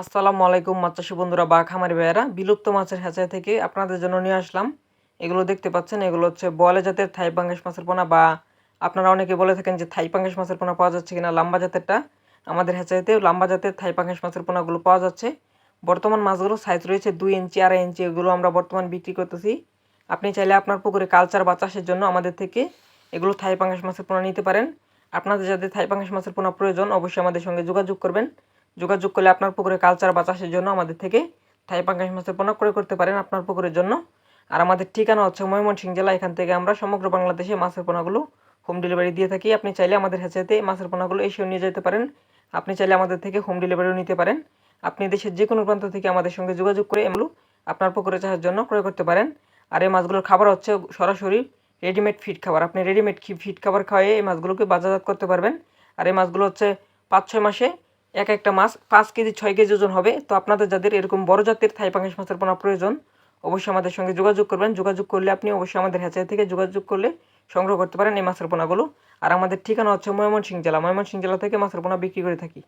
আসসালামু আলাইকুম মাছ চাষি বন্ধুরা বা খামারি ভাইয়েরা। বিলুপ্ত মাছের হ্যাচারি থেকে আপনাদের জন্য নিয়ে আসলাম। এগুলো দেখতে পাচ্ছেন, এগুলো হচ্ছে বলে জাতের থাই পাঙ্গাস মাছের পোনা বা আপনারা অনেকে বলে থাকেন যে থাই পাঙ্গাস মাছের পোনা পাওয়া যাচ্ছে কিনা, লাম্বা জাতেরটা। আমাদের হ্যাচারিতে লাম্বা জাতের থাই পাঙ্গাস মাছের পোনাগুলো পাওয়া যাচ্ছে। বর্তমান মাছগুলো সাইজ রয়েছে দুই ইঞ্চি, আড়াই ইঞ্চি, এগুলো আমরা বর্তমান বিক্রি করতেছি। আপনি চাইলে আপনার পুকুরে কালচার বা চাষের জন্য আমাদের থেকে এগুলো থাই পাঙ্গাস মাছের পোনা নিতে পারেন। আপনাদের যাদের থাই পাঙ্গাস মাছের পোনা প্রয়োজন, অবশ্যই আমাদের সঙ্গে যোগাযোগ করবেন। যোগাযোগ করলে আপনার পুকুরে কালচার বা চাষের জন্য আমাদের থেকে থাই পাঙ্গাস মাছের পোনা ক্রয় করতে পারেন আপনার পুকুরের জন্য। আর আমাদের ঠিকানা হচ্ছে ময়মনসিংহ জেলা, এখান থেকে আমরা সমগ্র বাংলাদেশে মাছের পোনাগুলো হোম ডেলিভারি দিয়ে থাকি। আপনি চাইলে আমাদের হ্যাচারিতে মাছের পোনাগুলো এসেও নিয়ে যেতে পারেন। আপনি চাইলে আমাদের থেকে হোম ডেলিভারিও নিতে পারেন। আপনি দেশের যে কোনো প্রান্ত থেকে আমাদের সঙ্গে যোগাযোগ করে এগুলো আপনার পুকুরে চাষের জন্য ক্রয় করতে পারেন। আর এই মাছগুলোর খাবার হচ্ছে সরাসরি রেডিমেড ফিড খাবার। আপনি রেডিমেড ফিড খাবার খাওয়াই এই মাছগুলোকে বাজারজাত করতে পারবেন। আর এই মাছগুলো হচ্ছে পাঁচ ছয় মাসে এক একটা মাছ পাঁচ কেজি, ছয় কেজি ওজন হবে। তো আপনাদের যাদের এরকম বড় জাতের থাই পাঙ্গাস মাছের পোনা প্রয়োজন, অবশ্যই আমাদের সঙ্গে যোগাযোগ করবেন। যোগাযোগ করলে আপনি অবশ্যই আমাদের হ্যাচারি থেকে যোগাযোগ করলে সংগ্রহ করতে পারেন এই মাছের পোনাগুলো। আর আমাদের ঠিকানা হচ্ছে ময়মনসিং জেলা। ময়মনসিং জেলা থেকে মাছের পোনা বিক্রি করে থাকি।